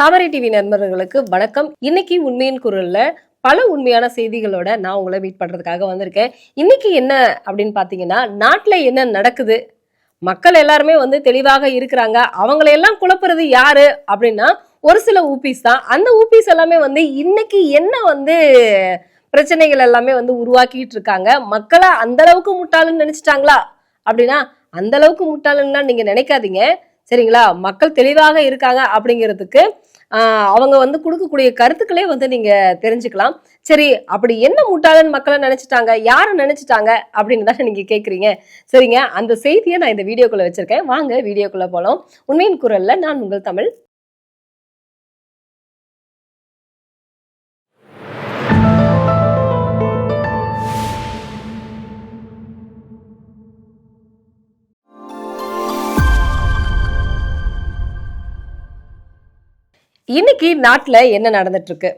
தாமரை TV நண்பர்களுக்கு வணக்கம். இன்னைக்கு உண்மையின் குரல்ல பல உண்மையான செய்திகளோட நான் உங்களை மீட் பண்றதுக்காக வந்திருக்கேன். இன்னைக்கு என்ன அப்படின்னு பாத்தீங்கன்னா நாட்டுல என்ன நடக்குது? மக்கள் எல்லாருமே வந்து தெளிவாக இருக்கிறாங்க. அவங்களையெல்லாம் குழப்புறது யாரு? அப்படின்னா ஒரு சில ஊபிஸ் தான். அந்த ஊபிஸ் எல்லாமே வந்து இன்னைக்கு என்ன வந்து பிரச்சனைகள் எல்லாமே வந்து உருவாக்கிட்டு இருக்காங்க? மக்களை அந்த அளவுக்கு முட்டாளுன்னு நினைச்சிட்டாங்களா? அப்படின்னா அந்த அளவுக்கு முட்டாளுன்னா நீங்க நினைக்காதீங்க. சரிங்களா? மக்கள் தெளிவாக இருக்காங்க அப்படிங்கிறதுக்கு அவங்க வந்து கொடுக்கக்கூடிய கருத்துக்களே வந்து நீங்க தெரிஞ்சுக்கலாம். சரி அப்படி என்ன முட்டாளன் மக்களை நினைச்சிட்டாங்க யாரை நினைச்சிட்டாங்க அப்படின்னு தான் நீங்க கேட்குறீங்க சரிங்க அந்த செய்தியை நான் இந்த வீடியோக்குள்ள வச்சிருக்கேன். வாங்க வீடியோக்குள்ள போலாம். உண்மையின் குரல்ல நான் உங்கள் தமிழ் இன்னைக்கு நாட்டில் என்ன நடந்துட்டு இருக்கு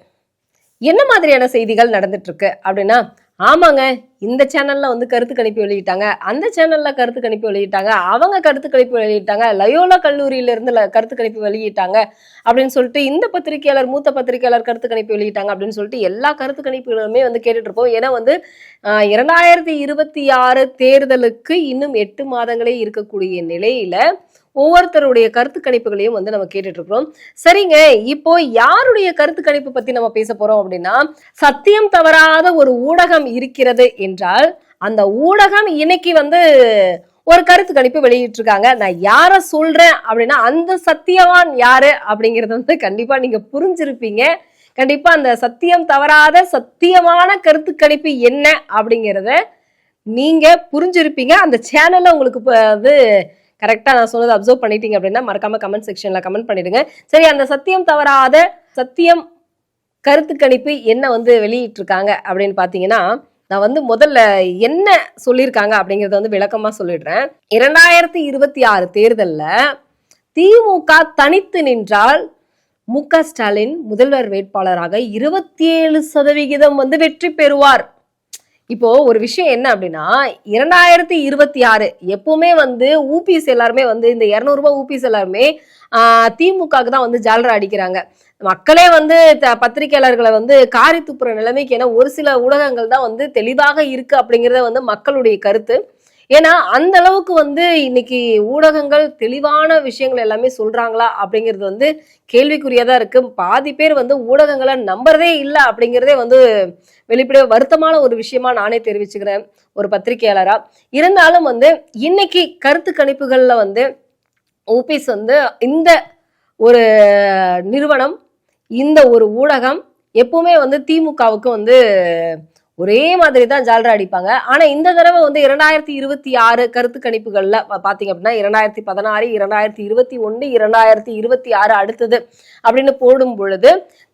என்ன மாதிரியான செய்திகள் நடந்துட்டு இருக்கு அப்படின்னா ஆமாங்க இந்த சேனல்ல வந்து கருத்து கணிப்பு வெளியிட்டாங்க. அந்த சேனல்ல கருத்து கணிப்பு வெளியிட்டாங்க. அவங்க கருத்து கணிப்பு வெளியிட்டாங்க. லயோலா கல்லூரியில இருந்து கருத்து கணிப்பு வெளியிட்டாங்க அப்படின்னு சொல்லிட்டு இந்த பத்திரிகையாளர் மூத்த பத்திரிகையாளர் கருத்து கணிப்பு வெளியிட்டாங்க அப்படின்னு சொல்லிட்டு எல்லா கருத்து கணிப்புகளுமே வந்து கேட்டுட்டு இருப்போம் ஏன்னா வந்து இரண்டாயிரத்தி இருபத்தி ஆறு தேர்தலுக்கு இன்னும் எட்டு மாதங்களே இருக்கக்கூடிய நிலையில ஒவ்வொருத்தருடைய கருத்து கணிப்புகளையும் வந்து நம்ம கேட்டுட்டு இருக்கிறோம். சரிங்க இப்போ யாருடைய கருத்து கணிப்பு பத்தி நம்ம பேச போறோம் அப்படின்னா சத்தியம் தவறாத ஒரு ஊடகம் இருக்கிறது என்றால் அந்த ஊடகம் இன்னைக்கு வந்து ஒரு கருத்து கணிப்பு வெளியிட்டிருக்காங்க. நான் யார சொல்றேன் அப்படின்னா அந்த சத்தியவான் யாரு அப்படிங்கறத வந்து கண்டிப்பா நீங்க புரிஞ்சிருப்பீங்க. கண்டிப்பா அந்த சத்தியம் தவறாத சத்தியமான கருத்து கணிப்பு என்ன அப்படிங்கறத நீங்க புரிஞ்சிருப்பீங்க. அந்த சேனல்ல உங்களுக்கு இப்ப வந்து கரெக்டாக நான் சொன்னதை அப்சர்வ் பண்ணிட்டீங்க அப்படின்னா மறக்காம கமெண்ட் செக்ஷன்ல கமெண்ட் பண்ணிடுங்க. சரி அந்த சத்தியம் தவறாத சத்தியம் கருத்து கணிப்பு என்ன வந்து வெளியிட்டிருக்காங்க அப்படின்னு பார்த்தீங்கன்னா நான் வந்து முதல்ல என்ன சொல்லியிருக்காங்க அப்படிங்கிறத வந்து விளக்கமாக சொல்லிடுறேன். இரண்டாயிரத்தி இருபத்தி ஆறு தேர்தலில் திமுக தனித்து நின்றால் மு க ஸ்டாலின் முதல்வர் வேட்பாளராக இருபத்தி ஏழு சதவிகிதம் வந்து வெற்றி பெறுவார். இப்போ ஒரு விஷயம் என்ன அப்படின்னா இரண்டாயிரத்தி இருபத்தி ஆறு எப்பவுமே வந்து ஊபிஎஸ் எல்லாருமே வந்து இந்த இரநூறுபா ஊபிஎஸ் எல்லாருமே திமுகவுக்கு தான் வந்து ஜாலரா அடிக்கிறாங்க. மக்களே வந்து த- பத்திரிகையாளர்களை வந்து காரி துப்புற நிலைமைக்கு ஏன்னா ஒரு சில ஊடகங்கள் தான் வந்து தெளிவாக இருக்கு அப்படிங்கிறத வந்து மக்களுடைய கருத்து. ஏன்னா அந்த அளவுக்கு வந்து இன்னைக்கு ஊடகங்கள் தெளிவான விஷயங்கள் எல்லாமே சொல்றாங்களா அப்படிங்கிறது வந்து கேள்விக்குறியதா இருக்கு. பாதி பேர் வந்து ஊடகங்களை நம்புறதே இல்லை அப்படிங்கிறதே வந்து வெளிப்படையா வருத்தமான ஒரு விஷயமா நானே தெரிவிச்சுக்கிறேன் ஒரு பத்திரிகையாளரா. இருந்தாலும் வந்து இன்னைக்கு கருத்து கணிப்புகள்ல வந்து ஓபிஎஸ் வந்து இந்த ஒரு நிறுவனம் இந்த ஒரு ஊடகம் எப்பவுமே வந்து திமுகவுக்கு வந்து ஒரே மாதிரி தான் ஜால்ரா அடிப்பாங்க. ஆனா இந்த தடவை வந்து இரண்டாயிரத்தி இருபத்தி ஆறு கருத்து கணிப்புகள்ல பாத்தீங்க அப்படின்னா இரண்டாயிரத்தி பதினாறு இரண்டாயிரத்தி இருபத்தி ஒன்று இரண்டாயிரத்தி இருபத்தி ஆறு அடுத்தது அப்படின்னு போடும் பொழுது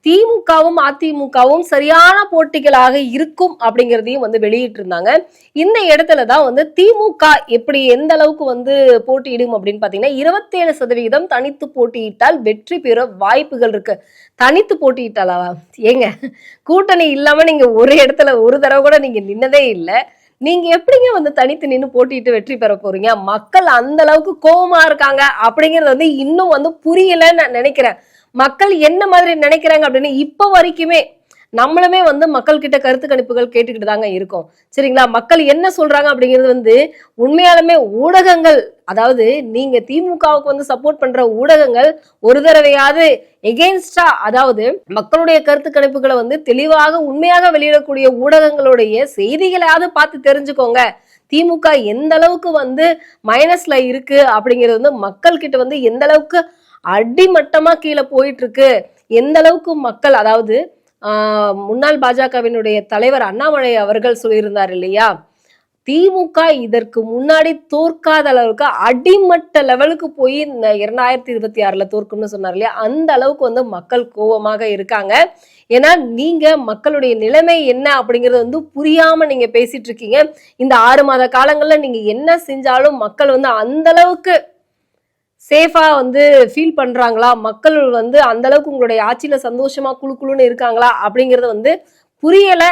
திமுகவும் அதிமுகவும் சரியான போட்டிகளாக இருக்கும் அப்படிங்கிறதையும் வந்து வெளியிட்டு இருந்தாங்க இந்த இடத்துல தான் வந்து திமுக எப்படி எந்த அளவுக்கு வந்து போட்டியிடும் அப்படின்னு பார்த்தீங்கன்னா இருபத்தேழு சதவிகிதம் தனித்து போட்டியிட்டால் வெற்றி பெற வாய்ப்புகள் இருக்கு. தனித்து போட்டியிட்டாலா? ஏங்க கூட்டணி இல்லாம நீங்க ஒரு இடத்துல ஒரு தடவை கூட நீங்க நின்னதே இல்லை. நீங்க எப்படிங்க வந்து தனித்து நின்று போட்டிட்டு வெற்றி பெற போறீங்க? மக்கள் அந்த அளவுக்கு கோபமா இருக்காங்க அப்படிங்கறது வந்து இன்னும் வந்து புரியலன்னு நான் நினைக்கிறேன். மக்கள் என்ன மாதிரி நினைக்கிறாங்க அப்படின்னு இப்போ வரைக்குமே நம்மளுமே வந்து மக்கள் கிட்ட கருத்து கணிப்புகள் கேட்டுக்கிட்டு தாங்க இருக்கோம். சரிங்களா? மக்கள் என்ன சொல்றாங்க அப்படிங்கிறது வந்து உண்மையாலுமே ஊடகங்கள் அதாவது நீங்க திமுகவுக்கு வந்து சப்போர்ட் பண்ற ஊடகங்கள் ஒரு தடவையாவது எகெயின்ஸ்டா அதாவது மக்களுடைய கருத்து கணிப்புகளை வந்து தெளிவாக உண்மையாக வெளியிடக்கூடிய ஊடகங்களுடைய செய்திகளையாவது பார்த்து தெரிஞ்சுக்கோங்க. திமுக எந்த அளவுக்கு வந்து மைனஸ்ல இருக்கு அப்படிங்கிறது வந்து மக்கள் கிட்ட வந்து எந்த அளவுக்கு அடிமட்டமா கீழே போயிட்டு இருக்கு எந்த அளவுக்கு மக்கள் அதாவது முன்னாள் பாஜகவினுடைய தலைவர் அண்ணாமலை அவர்கள் சொல்லியிருந்தார் இல்லையா? திமுக இதற்கு முன்னாடி தோற்காத அளவுக்கு அடிமட்ட லெவலுக்கு போய் இந்த இரண்டாயிரத்தி இருபத்தி ஆறுல தோற்கும்னு சொன்னார் இல்லையா? அந்த அளவுக்கு வந்து மக்கள் கோபமாக இருக்காங்க. ஏன்னா நீங்க மக்களுடைய நிலைமை என்ன அப்படிங்கறது வந்து புரியாம நீங்க பேசிட்டு இருக்கீங்க. இந்த ஆறு மாத காலங்கள்ல நீங்க என்ன செஞ்சாலும் மக்கள் வந்து அந்த அளவுக்கு சேஃபாக வந்து ஃபீல் பண்ணுறாங்களா மக்கள் வந்து அந்தளவுக்கு உங்களுடைய ஆட்சியில் சந்தோஷமாக குழு குழுன்னு இருக்காங்களா? அப்படிங்கிறது வந்து புரியலை.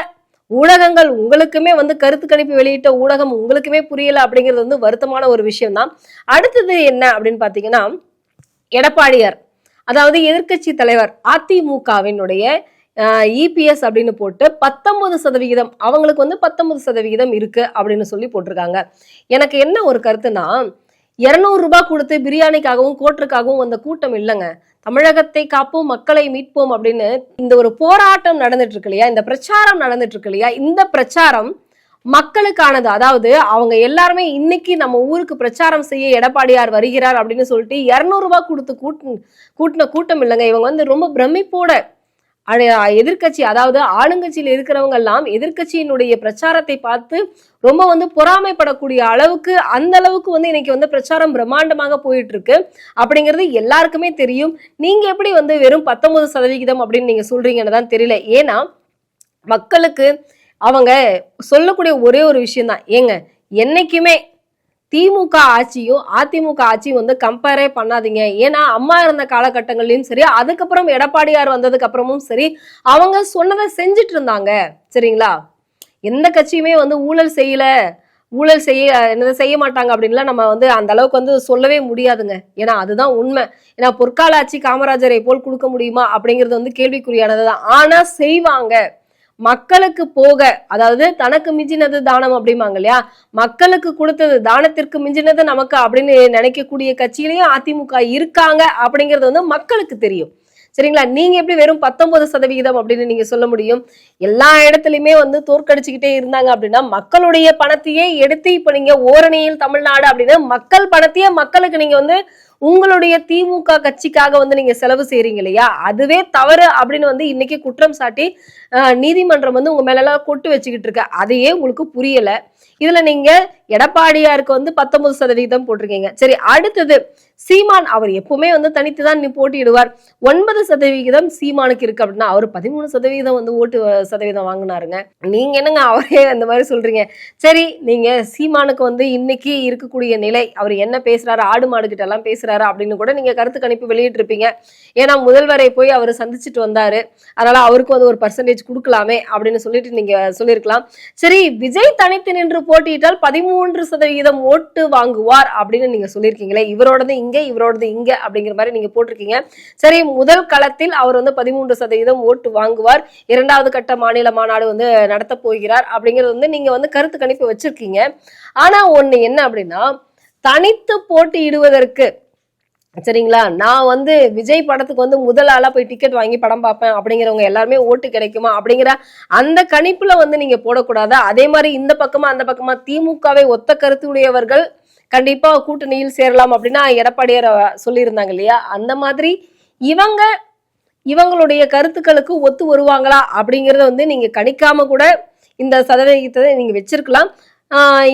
ஊடகங்கள் உங்களுக்குமே வந்து கருத்து கணிப்பு வெளியிட்ட ஊடகம் உங்களுக்குமே புரியலை அப்படிங்கிறது வந்து வருத்தமான ஒரு விஷயம்தான். அடுத்தது என்ன அப்படின்னு பார்த்தீங்கன்னா எடப்பாடியார். அதாவது எதிர்க்கட்சி தலைவர் அதிமுகவினுடைய இபிஎஸ் அப்படின்னு போட்டு பத்தொன்பது சதவிகிதம் அவங்களுக்கு வந்து பத்தொன்பது சதவிகிதம் இருக்கு அப்படின்னு சொல்லி போட்டிருக்காங்க. எனக்கு என்ன ஒரு கருத்துனா இருநூறு ரூபாய் கொடுத்து பிரியாணிக்காகவும் கோட்டருக்காகவும் வந்த கூட்டம் இல்லைங்க. தமிழகத்தை காப்போம் மக்களை மீட்போம் அப்படின்னு இந்த ஒரு போராட்டம் நடந்துட்டு இருக்கு இல்லையா? இந்த பிரச்சாரம் நடந்துட்டு இருக்கு இல்லையா? இந்த பிரச்சாரம் மக்களுக்கானது. அதாவது அவங்க எல்லாருமே இன்னைக்கு நம்ம ஊருக்கு பிரச்சாரம் செய்ய எடப்பாடியார் வருகிறார் அப்படின்னு சொல்லிட்டு இரநூறுபா கொடுத்து கூட்டு கூட்டின கூட்டம் இல்லைங்க. இவங்க வந்து ரொம்ப பிரமிப்போட எதிர்கட்சி அதாவது ஆளுங்கட்சியில் இருக்கிறவங்க எல்லாம் எதிர்கட்சியினுடைய பிரச்சாரத்தை பார்த்து ரொம்ப வந்து பொறாமைப்படக்கூடிய அளவுக்கு அந்த அளவுக்கு வந்து இன்னைக்கு வந்து பிரச்சாரம் பிரம்மாண்டமாக போயிட்டு இருக்கு அப்படிங்கிறது எல்லாருக்குமே தெரியும். நீங்க எப்படி வந்து வெறும் பத்தொன்பது சதவிகிதம் அப்படின்னு நீங்க சொல்றீங்கன்னு தான் தெரியல. ஏன்னா மக்களுக்கு அவங்க சொல்லக்கூடிய ஒரே ஒரு விஷயம்தான். ஏங்க என்னைக்குமே திமுக ஆட்சியும் அதிமுக ஆட்சியும் வந்து கம்பேரே பண்ணாதீங்க. ஏன்னா அம்மா இருந்த காலகட்டங்கள்லயும் சரி அதுக்கப்புறம் எடப்பாடியார் வந்ததுக்கு அப்புறமும் சரி அவங்க சொன்னதை செஞ்சுட்டு இருந்தாங்க. சரிங்களா? எந்த கட்சியுமே வந்து ஊழல் செய்யல. ஊழல் செய்ய என்னது செய்ய மாட்டாங்க அப்படின்லாம் நம்ம வந்து அந்த அளவுக்கு வந்து சொல்லவே முடியாதுங்க. ஏன்னா அதுதான் உண்மை. ஏன்னா பொற்கால ஆட்சி காமராஜரை போல் கொடுக்க முடியுமா அப்படிங்கிறது வந்து கேள்விக்குறியானது தான் ஆனா செய்வாங்க. மக்களுக்கு போக அதாவது தனக்கு மிஞ்சினது தானம் அப்படிம்பாங்க இல்லையா? மக்களுக்கு கொடுத்தது தானத்திற்கு மிஞ்சினது நமக்கு அப்படின்னு நினைக்கக்கூடிய கட்சியிலையும் அதிமுக இருக்காங்க அப்படிங்கிறது வந்து மக்களுக்கு தெரியும். சரிங்களா? நீங்க எப்படி வெறும் பத்தொன்பது சதவிகிதம் அப்படின்னு நீங்க சொல்ல முடியும்? எல்லா இடத்துலயுமே வந்து தோற்கடிச்சுக்கிட்டே இருந்தாங்க அப்படின்னா மக்களுடைய பணத்தையே எடுத்து இப்ப நீங்க ஓரணியில் தமிழ்நாடு அப்படின்னு மக்கள் பணத்தையே மக்களுக்கு நீங்க வந்து உங்களுடைய திமுக கட்சிக்காக வந்து நீங்க செலவு செய்றீங்க இல்லையா? அதுவே தவறு அப்படின்னு வந்து இன்னைக்கு குற்றம் சாட்டி நீதிமன்றம் வந்து உங்க மேலெல்லாம் கொட்டு வச்சுக்கிட்டு இருக்க. அதையே உங்களுக்கு புரியல. இதுல நீங்க எடப்பாடியாருக்கு வந்து பத்தொன்பது சதவீதம் போட்டிருக்கீங்க. சரி அடுத்தது சீமான் அவர் எப்பவுமே வந்து தனித்து தான் நீ போட்டியிடுவார். ஒன்பது சதவிகிதம் சீமானுக்கு இருக்கு அப்படின்னா அவர் பதிமூணு சதவீதம் வந்து ஓட்டு சதவீதம் வாங்கினாருங்க. நீங்க என்னங்க அவரே அந்த மாதிரி சொல்றீங்க? சரி நீங்க சீமானுக்கு வந்து இன்னைக்கு இருக்கக்கூடிய நிலை அவர் என்ன பேசுறாரு ஆடு மாடு கிட்ட எல்லாம் பேசுறாரு. அப்படின்னு கூட நீங்க கருத்து கணிப்பு வெளியிட்டு இருப்பீங்க ஏன்னா முதல்வரை போய் அவர் சந்திச்சுட்டு வந்தாரு. அதனால அவருக்கு வந்து ஒரு பர்சன்டேஜ் கொடுக்கலாமே அப்படின்னு சொல்லிட்டு நீங்க சொல்லியிருக்கலாம். சரி விஜய் தனித்து நின்று போட்டியிட்டால் பதிமூன்று சதவீதம் ஓட்டு வாங்குவார் அப்படின்னு நீங்க சொல்லியிருக்கீங்களே. இவரோடது இங்க இவரோடது இங்க அப்படிங்கிற மாதிரி நீங்க போட்டிருக்கீங்க. சரி முதல் களத்தில் அவர் வந்து பதிமூன்று சதவீதம் ஓட்டு வாங்குவார். இரண்டாவது கட்ட மாநில மாநாடு வந்து நடத்த போகிறார் அப்படிங்கிறது வந்து நீங்க வந்து கருத்து கணிப்பு வச்சிருக்கீங்க. ஆனா ஒண்ணு என்ன அப்படின்னா தனித்து போட்டியிடுவதற்கு சரிங்களா? நான் வந்து விஜய் படத்துக்கு வந்து முதல் ஆளா போய் டிக்கெட் வாங்கி படம் பார்ப்பேன். அப்படிங்கிறவங்க எல்லாருமே ஓட்டு கிடைக்குமா? அப்படிங்கிற அந்த கணிப்புல வந்து நீங்க போடக்கூடாது? அதே மாதிரி இந்த பக்கமா அந்த பக்கமா திமுகவை ஒத்த கருத்து உடையவர்கள் கண்டிப்பா கூட்டணியில் சேரலாம் அப்படின்னா எடப்பாடியார் சொல்லியிருந்தாங்க இல்லையா? அந்த மாதிரி இவங்க இவங்களுடைய கருத்துக்களுக்கு ஒத்து வருவாங்களா? அப்படிங்கறத வந்து நீங்க கணிக்காம கூட இந்த சதவிகிதத்தை நீங்க வச்சிருக்கலாம்.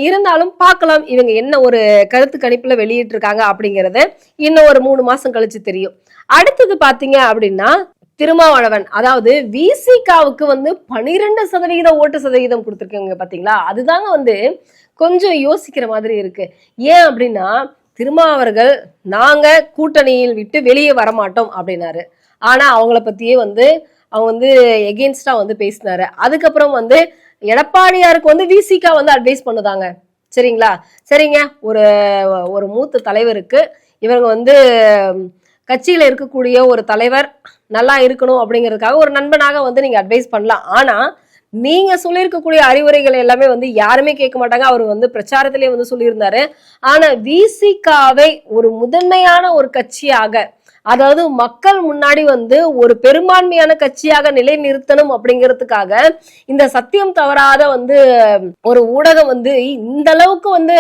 இருந்தாலும் பார்க்கலாம் இவங்க என்ன ஒரு கருத்து கணிப்புல வெளியிட்டிருக்காங்க அப்படிங்கறத இன்னும் ஒரு மூணு மாசம் கழிச்சு தெரியும். அடுத்தது பாத்தீங்க அப்படின்னா திருமாவளவன் அதாவது விசிகாவுக்கு வந்து பனிரெண்டு சதவிகித ஓட்டு சதவிகிதம் கொடுத்துருக்கீங்க பாத்தீங்களா? அதுதாங்க வந்து கொஞ்சம் யோசிக்கிற மாதிரி இருக்கு. ஏன் அப்படின்னா திருமாவர்கள் நாங்க கூட்டணியில் விட்டு வெளியே வரமாட்டோம் அப்படின்னாரு. ஆனா அவங்கள பத்தியே வந்து அவங்க வந்து எகெயின்ஸ்டா வந்து பேசினாரு. அதுக்கப்புறம் வந்து எடப்பாடியாருக்கு வந்து விசிகா வந்து அட்வைஸ் பண்ணுதாங்க. சரிங்களா? சரிங்க. ஒரு ஒரு மூத்த தலைவருக்கு இவங்க வந்து கட்சியில் இருக்கக்கூடிய ஒரு தலைவர் நல்லா இருக்கணும் அப்படிங்கிறதுக்காக ஒரு நண்பனாக வந்து நீங்க அட்வைஸ் பண்ணலாம். ஆனா நீங்க சொல்லியிருக்கக்கூடிய அறிவுரைகள் எல்லாமே வந்து யாருமே கேட்க மாட்டாங்க. அவர் வந்து பிரச்சாரத்திலே வந்து சொல்லியிருந்தாரு. ஆனா விசிகாவை ஒரு முதன்மையான ஒரு கட்சியாக அதாவது மக்கள் முன்னாடி வந்து ஒரு பெரும்பான்மையான கட்சியாக நிலைநிறுத்தணும் அப்படிங்கிறதுக்காக இந்த சத்தியம் தவறாத வந்து ஒரு ஊடகம் வந்து இந்த அளவுக்கு வந்து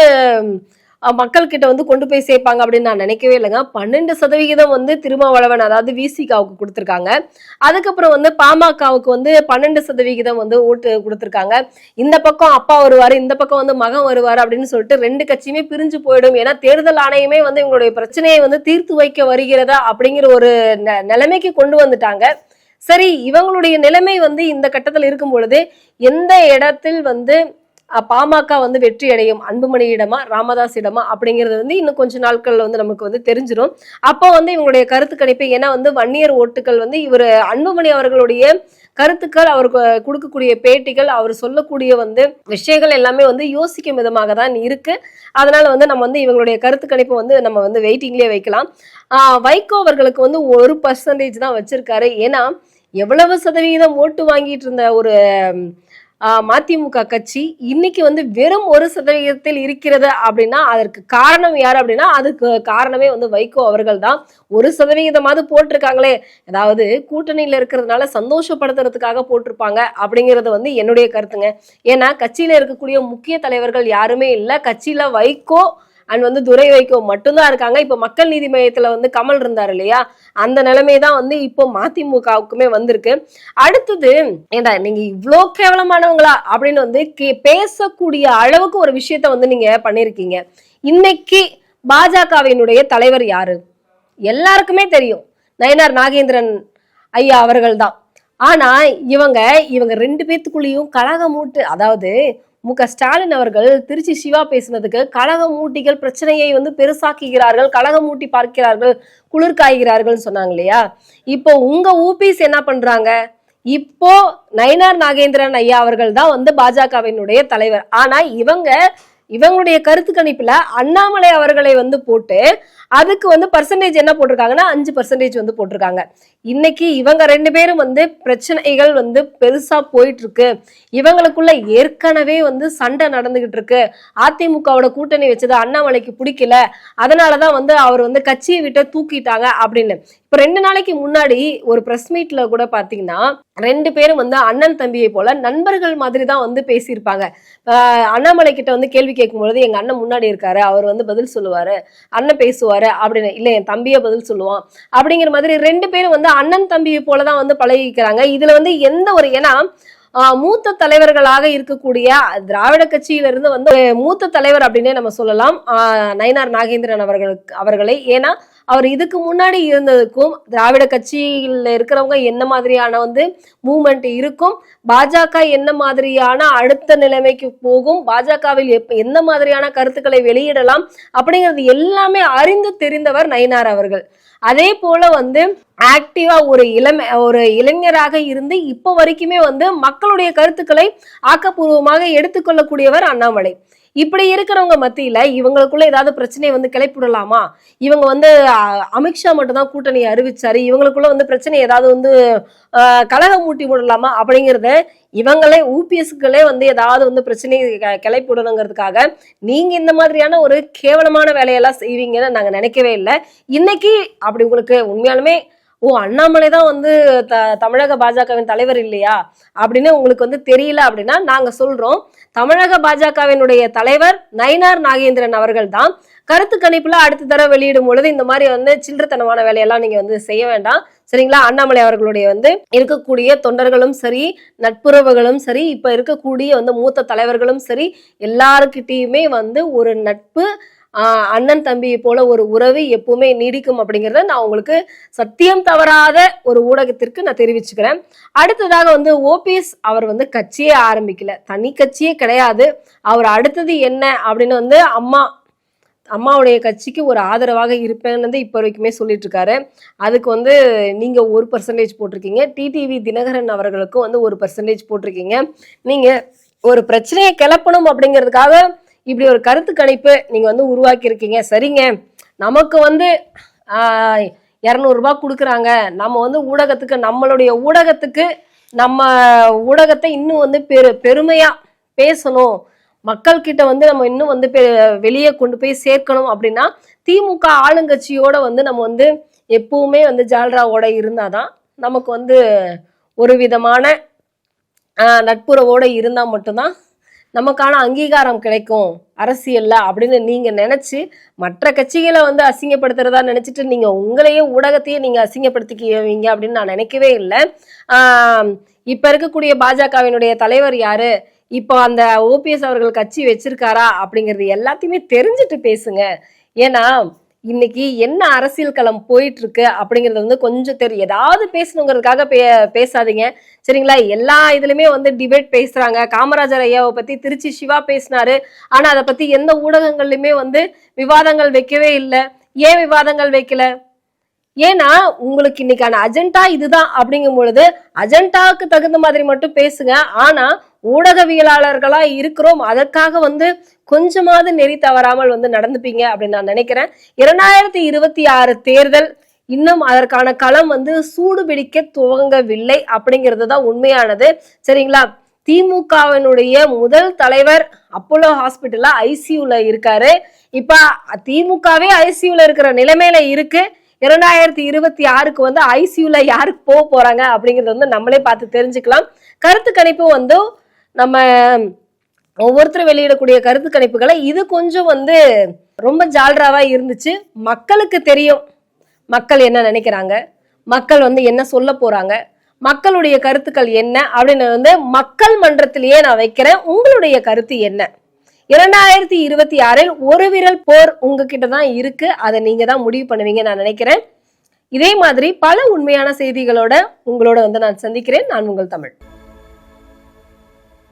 மக்கள் கிட்ட வந்து கொண்டு போய் சேர்ப்பாங்க அப்படின்னு நான் நினைக்கவே இல்லைங்க. பன்னெண்டு சதவிகிதம் வந்து திருமாவளவன் அதாவது விசிகாவுக்கு கொடுத்துருக்காங்க. அதுக்கப்புறம் வந்து பாமகவுக்கு வந்து பன்னெண்டு சதவிகிதம் வந்து ஓட்டு கொடுத்துருக்காங்க. இந்த பக்கம் அப்பா வருவார் இந்த பக்கம் வந்து மகன் வருவார் அப்படின்னு சொல்லிட்டு ரெண்டு கட்சியுமே பிரிஞ்சு போயிடும். ஏன்னா தேர்தல் ஆணையமே வந்து இவங்களுடைய பிரச்சனையை வந்து தீர்த்து வைக்க வருகிறதா அப்படிங்கிற ஒரு நிலைமைக்கு கொண்டு வந்துட்டாங்க. சரி இவங்களுடைய நிலைமை வந்து இந்த கட்டத்தில் இருக்கும் பொழுது எந்த இடத்தில் வந்து பாமக வந்து வெற்றி அடையும் அன்புமணியிடமா ராமதாஸிடமா அப்படிங்கிறது வந்து இன்னும் கொஞ்ச நாட்கள்ல வந்து நமக்கு வந்து தெரிஞ்சிடும் அப்போ வந்து இவங்களுடைய கருத்து கணிப்பு ஏன்னா வந்து வன்னியர் ஓட்டுகள் வந்து இவர் அன்புமணி அவர்களுடைய கருத்துக்கள் அவருக்கு கொடுக்கக்கூடிய பேட்டிகள் அவர் சொல்லக்கூடிய வந்து விஷயங்கள் எல்லாமே வந்து யோசிக்கும் விதமாக தான் இருக்கு. அதனால வந்து நம்ம வந்து இவங்களுடைய கருத்து கணிப்பு வந்து நம்ம வந்து வெயிட்டிங்லேயே வைக்கலாம். வைகோ அவர்களுக்கு வந்து ஒரு பர்சன்டேஜ் தான் வச்சிருக்காரு. ஏன்னா எவ்வளவு சதவீதம் ஓட்டு வாங்கிட்டு இருந்த ஒரு மதிமுக கட்சி இன்னைக்கு வந்து வெறும் ஒரு சதவீதத்தில் இருக்கிறது அப்படின்னா அதற்கு காரணம் யார் அப்படின்னா அதுக்கு காரணமே வந்து வைகோ அவர்கள் தான் ஒரு சதவிகிதமாவது போட்டிருக்காங்களே. அதாவது கூட்டணியில் இருக்கிறதுனால சந்தோஷப்படுத்துறதுக்காக போட்டிருப்பாங்க அப்படிங்கிறது வந்து என்னுடைய கருத்துங்க. ஏன்னா கட்சியில இருக்கக்கூடிய முக்கிய தலைவர்கள் யாருமே இல்லை. கட்சியில வைகோ அண்ட் வந்து துரை வைகோ மட்டும்தான் இருக்காங்க. இப்போ மக்கள் நீதி மையத்துல வந்து கமல் இருந்தார் இல்லையா? அந்த நிலைமை தான் வந்து இப்போ மதிமுகவுக்குமே வந்திருக்கு. அடுத்தது ஏண்டா நீங்க இவ்வளோ கேவலமானவங்களா? அப்படின்னு வந்து பேசக்கூடிய அளவுக்கு ஒரு விஷயத்த வந்து நீங்க பண்ணிருக்கீங்க. இன்னைக்கு பாஜகவினுடைய தலைவர் யாரு? எல்லாருக்குமே தெரியும். நயனார் நாகேந்திரன் ஐயா அவர்கள் தான் ஆனா இவங்க இவங்க ரெண்டு பேத்துக்குள்ளேயும் கழகமூட்டு அதாவது மு க ஸ்டாலின் அவர்கள் திருச்சி சிவா பேசினதுக்கு கழகமூட்டிகள் பிரச்சனையை வந்து பெருசாக்குகிறார்கள் கழகமூட்டி பார்க்கிறார்கள் குளிர் காய்கிறார்கள்னு சொன்னாங்க இல்லையா? இப்போ உங்க ஊபிஸ் என்ன பண்றாங்க? இப்போ நயனார் நாகேந்திரன் ஐயா அவர்கள் தான் வந்து பாஜகவினுடைய தலைவர். ஆனா இவங்க இவங்களுடைய கருத்து கணிப்புல அண்ணாமலை அவர்களை வந்து போட்டு அதுக்கு வந்து பர்சன்டேஜ் என்ன போட்டிருக்காங்கன்னா அஞ்சு பர்சன்டேஜ் வந்து போட்டிருக்காங்க. இன்னைக்கு இவங்க ரெண்டு பேரும் வந்து பிரச்சனைகள் வந்து பெருசா போயிட்டு இருக்கு இவங்களுக்குள்ள ஏற்கனவே வந்து சண்டை நடந்துகிட்டு இருக்கு அதிமுகவோட கூட்டணி வச்சது அண்ணாமலைக்கு பிடிக்கல. அதனாலதான் வந்து அவர் வந்து கட்சியை விட்டு தூக்கிட்டாங்க அப்படின்னு. இப்ப ரெண்டு நாளைக்கு முன்னாடி ஒரு பிரஸ் மீட்ல கூட பாத்தீங்கன்னா ரெண்டு பேரும் வந்து அண்ணன் தம்பியை போல நண்பர்கள் மாதிரி தான் வந்து பேசியிருப்பாங்க. அண்ணாமலை கிட்ட வந்து கேள்வி கேட்கும்பொழுது எங்க அண்ணன் முன்னாடி இருக்காரு. அவர் வந்து பதில் சொல்லுவாரு. அண்ணன் பேசுவாரு. அப்படின்னு. இல்ல என் தம்பியே பதில் சொல்லுவான். அப்படிங்கிற மாதிரி ரெண்டு பேரும் வந்து அண்ணன் தம்பியை போலதான் வந்து பழகிக்கிறாங்க. இதுல வந்து எந்த ஒரு ஏன்னா ஆஹ் மூத்த தலைவர்களாக இருக்கக்கூடிய திராவிட கட்சியிலிருந்து வந்து மூத்த தலைவர் அப்படின்னே நம்ம சொல்லலாம். ஆஹ் நயினார் நாகேந்திரன் அவர்களுக்கு அவர்களை. ஏன்னா அவர் இதுக்கு முன்னாடி இருந்ததுக்கும் திராவிட கட்சியில் இருக்கிறவங்க என்ன மாதிரியான வந்து மூமெண்ட் இருக்கும் பாஜக என்ன மாதிரியான அடுத்த நிலைமைக்கு போகும் பாஜகவில் எப்ப என்ன மாதிரியான கருத்துக்களை வெளியிடலாம் அப்படிங்கிறது எல்லாமே அறிந்து தெரிந்தவர் நயினார் அவர்கள். அதே போல வந்து ஆக்டிவா ஒரு இளமை ஒரு இளைஞராக இருந்து இப்போ வரைக்குமே வந்து மக்களுடைய கருத்துக்களை ஆக்கப்பூர்வமாக எடுத்துக்கொள்ளக்கூடியவர் அண்ணாமலை. இப்படி இருக்கிறவங்க மத்தியில இவங்களுக்குள்ள ஏதாவது பிரச்சனையை வந்து கிளப்பிவிடலாமா இவங்க வந்து அமித்ஷா மட்டும் தான் கூட்டணியை அறிவிச்சாரு. இவங்களுக்குள்ள வந்து பிரச்சனை ஏதாவது வந்து கலகம் மூட்டி விடலாமா? அப்படிங்கிறத இவங்களே ஊபிஎஸ்களே வந்து ஏதாவது வந்து பிரச்சனையை க- விடணுங்கிறதுக்காக நீங்க இந்த மாதிரியான ஒரு கேவலமான வேலையெல்லாம் செய்வீங்கன்னு நாங்க நினைக்கவே இல்லை. இன்னைக்கு அப்படி உங்களுக்கு உண்மையாலுமே ஓ அண்ணாமலை தான் வந்து த தமிழக பாஜகவின் தலைவர் இல்லையா? அப்படின்னு உங்களுக்கு வந்து தெரியல அப்படின்னா நாங்கள் சொல்கிறோம் தமிழக பாஜகவினுடைய தலைவர் நயினார் நாகேந்திரன் அவர்கள் தான் கருத்து கணிப்புல அடுத்த தடவை வெளியிடும் பொழுது இந்த மாதிரி வந்து சில்லறத்தனமான வேலையெல்லாம் நீங்க வந்து செய்ய வேண்டாம். சரிங்களா? அண்ணாமலை அவர்களுடைய வந்து இருக்கக்கூடிய தொண்டர்களும் சரி நட்புறவுகளும் சரி இப்ப இருக்கக்கூடிய வந்து மூத்த தலைவர்களும் சரி எல்லாருக்கிட்டையுமே வந்து ஒரு நட்பு அண்ணன் தம்பியை போல ஒரு உறவு எப்பவுமே நீடிக்கும் அப்படிங்கிறத நான் உங்களுக்கு சத்தியம் தவறாத ஒரு ஊடகத்திற்கு நான் தெரிவிச்சுக்கிறேன். அடுத்ததாக வந்து ஓபிஎஸ் அவர் வந்து கட்சியே ஆரம்பிக்கல. தனி கட்சியே கிடையாது. அவர் அடுத்தது என்ன அப்படின்னு வந்து அம்மா அம்மாவுடைய கட்சிக்கு ஒரு ஆதரவாக இருப்பேன்னு வந்து இப்போ வரைக்குமே சொல்லிட்டு இருக்காரு. அதுக்கு வந்து நீங்க ஒரு பர்சன்டேஜ் போட்டிருக்கீங்க. டிடிவி தினகரன் அவர்களுக்கும் வந்து ஒரு பர்சன்டேஜ் போட்டிருக்கீங்க. நீங்க ஒரு பிரச்சனையை கிளப்பணும் அப்படிங்கிறதுக்காக இப்படி ஒரு கருத்து கணிப்பு நீங்க வந்து உருவாக்கி இருக்கீங்க சரிங்க. நமக்கு வந்து இரநூறுபா கொடுக்குறாங்க. நம்ம வந்து ஊடகத்துக்கு நம்மளுடைய ஊடகத்துக்கு நம்ம ஊடகத்தை இன்னும் வந்து பெரு பெருமையா பேசணும். மக்கள் கிட்ட வந்து நம்ம இன்னும் வந்து பெ- வெளியே கொண்டு போய் சேர்க்கணும் அப்படின்னா திமுக ஆளுங்கட்சியோட வந்து நம்ம வந்து எப்பவுமே வந்து ஜால்ராவோட இருந்தாதான் நமக்கு வந்து ஒரு விதமான நட்புறவோட இருந்தா மட்டும்தான் நமக்கான அங்கீகாரம் கிடைக்கும். அரசியல்ல அப்படின்னு நீங்க நினைச்சு மற்ற கட்சிகளை வந்து அசிங்கப்படுத்துறதா நினைச்சிட்டு நீங்க உங்களையே ஊடகத்தையே நீங்க அசிங்கப்படுத்திக்குவீங்க அப்படின்னு நான் நினைக்கவே இல்லை. இப்ப இருக்கக்கூடிய பாஜகவினுடைய தலைவர் யாரு? இப்போ அந்த ஓபிஎஸ் அவர்கள் கட்சி வச்சிருக்காரா அப்படிங்கிறது எல்லாத்தையுமே தெரிஞ்சுட்டு பேசுங்க. ஏன்னா இன்னைக்கு என்ன அரசியல் களம் போயிட்டு இருக்கு அப்படிங்கறது வந்து கொஞ்சம் தெரியும் ஏதாவது பேசணுங்கிறதுக்காக பே பேசாதீங்க. சரிங்களா? எல்லா இதுலயுமே வந்து டிபேட் பேசுறாங்க. காமராஜர் ஐயாவை பத்தி திருச்சி சிவா பேசினாரு. ஆனா அதை பத்தி எந்த ஊடகங்கள்லயுமே வந்து விவாதங்கள் வைக்கவே இல்லை. ஏன் விவாதங்கள் வைக்கல? ஏன்னா உங்களுக்கு இன்னைக்கான அஜெண்டா இதுதான் அப்படிங்கும் பொழுது அஜெண்டாவுக்கு தகுந்த மாதிரி மட்டும் பேசுங்க. ஆனா ஊடகவியலாளர்களா இருக்கிறோம். அதற்காக வந்து கொஞ்சமாவது நெறி தவறாமல் வந்து நடந்துப்பீங்க அப்படின்னு நான் நினைக்கிறேன். இரண்டாயிரத்தி இருபத்தி ஆறு தேர்தல் இன்னும் அதற்கான களம் வந்து சூடு பிடிக்க துவங்கவில்லை அப்படிங்கிறது தான் உண்மையானது. சரிங்களா? திமுகவினுடைய முதல் தலைவர் அப்போலோ ஹாஸ்பிட்டல்ல ஐசியூல இருக்காரு. இப்ப திமுகவே ஐசியூல இருக்கிற நிலைமையில இருக்கு. இரண்டாயிரத்தி இருபத்தி ஆறுக்கு வந்து ஐசியூல யாருக்கு போக போறாங்க அப்படிங்கிறது வந்து நம்மளே பார்த்து தெரிஞ்சுக்கலாம். கருத்து கணிப்பு வந்து நம்ம ஒவ்வொருத்தரும் வெளியிடக்கூடிய கருத்து கணிப்புகளை இது கொஞ்சம் வந்து ரொம்ப ஜால்ராவா இருந்துச்சு. மக்களுக்கு தெரியும். மக்கள் என்ன நினைக்கிறாங்க? மக்கள் வந்து என்ன சொல்ல போறாங்க? மக்களுடைய கருத்துக்கள் என்ன? அப்படின்னு வந்து மக்கள் மன்றத்திலேயே நான் வைக்கிறேன். உங்களுடைய கருத்து என்ன? இரண்டாயிரத்தி இருபத்தி ஆறில் ஒரு விரல் போர் உங்ககிட்ட தான் இருக்கு. அதை நீங்க தான் முடிவு பண்ணுவீங்க நான் நினைக்கிறேன். இதே மாதிரி பல உண்மையான செய்திகளோட உங்களோட வந்து நான் சந்திக்கிறேன். நான் உங்கள் தமிழ்.